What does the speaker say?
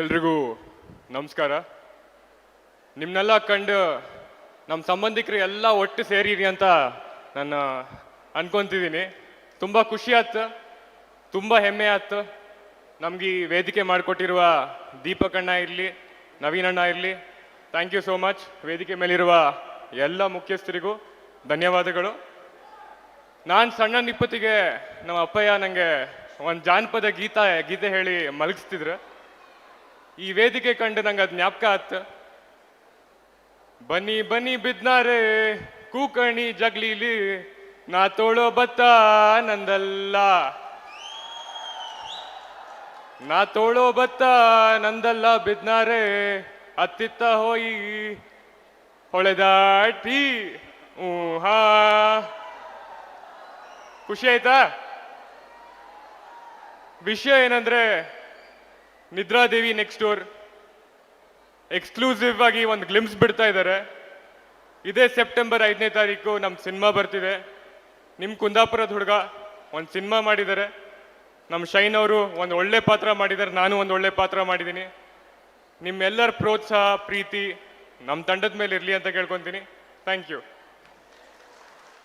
ಎಲ್ರಿಗೂ ನಮಸ್ಕಾರ. ನಿಮ್ಮನ್ನೆಲ್ಲ ಕಂಡು ನಮ್ಮ ಸಂಬಂಧಿಕರು ಎಲ್ಲ ಒಟ್ಟು ಸೇರಿರಿ ಅಂತ ನಾನು ಅನ್ಕೊಂತಿದ್ದೀನಿ. ತುಂಬ ಖುಷಿ ಆಯ್ತು, ತುಂಬ ಹೆಮ್ಮೆ ಆಯ್ತು. ನಮ್ಗೆ ಈ ವೇದಿಕೆ ಮಾಡಿಕೊಟ್ಟಿರುವ ಅಣ್ಣ ಇರಲಿ ನವೀನಣ್ಣ ಇರಲಿ ಥ್ಯಾಂಕ್ ಯು ಸೋ ಮಚ್ ವೇದಿಕೆ ಮೇಲಿರುವ ಎಲ್ಲ ಮುಖ್ಯಸ್ಥರಿಗೂ ಧನ್ಯವಾದಗಳು. ನಾನು ಸಣ್ಣ ನಿಪ್ಪತ್ತಿಗೆ ನಮ್ಮ ಅಪ್ಪಯ್ಯ ನನಗೆ ಒಂದು ಜಾನಪದ ಗೀತ, ಗೀತೆ ಹೇಳಿ ಮಲಗಿಸ್ತಿದ್ರು. ಈ ವೇದಿಕೆ ಕಂಡು ನಂಗೆ ಅದು ಜ್ಞಾಪಕ ಆತ್ ಬನ್ನಿ ಬನ್ನಿ ಬಿದ್ನಾರೆ, ಕೂಕಣಿ ಜಗ್ಲೀಲಿ, ನಾ ತೋಳೋ ಬತ್ತ ನಂದಲ್ಲ. ನಾ ತೋಳೋ ಬತ್ತ ನಂದಲ್ಲ ಬಿದ್ನಾರೆ, ಅತ್ತಿತ್ತ ಹೋಯಿ ಹೊಳೆದಾಟಿ ಹಾ ಖುಷಿ ಆಯ್ತಾ? ವಿಷಯ ಏನಂದ್ರೆ ನಿದ್ರಾದೇವಿ ನೆಕ್ಸ್ಟ್ ಡೋರ್ ಎಕ್ಸ್ಕ್ಲೂಸಿವ್ ಆಗಿ ಒಂದು ಗ್ಲಿಮ್ಸ್ ಬಿಡ್ತಾ ಇದ್ದಾರೆ ಇದೇ ಸೆಪ್ಟೆಂಬರ್ ಐದನೇ ತಾರೀಕು ನಮ್ಮ ಸಿನಿಮಾ ಬರ್ತಿದೆ. ನಿಮ್ಮ ಕುಂದಾಪುರದ ಹುಡುಗ ಒಂದು ಸಿನಿಮಾ ಮಾಡಿದ್ದಾರೆ ನಮ್ಮ ಶೈನ್ ಅವರು ಒಂದು ಒಳ್ಳೆ ಪಾತ್ರ ಮಾಡಿದ್ದಾರೆ ನಾನು ಒಂದು ಒಳ್ಳೆ ಪಾತ್ರ ಮಾಡಿದ್ದೀನಿ ನಿಮ್ಮೆಲ್ಲರ ಪ್ರೋತ್ಸಾಹ, ಪ್ರೀತಿ ನಮ್ಮ ತಂಡದ ಮೇಲೆ ಇರಲಿ ಅಂತ ಕೇಳ್ಕೊತೀನಿ. Thank you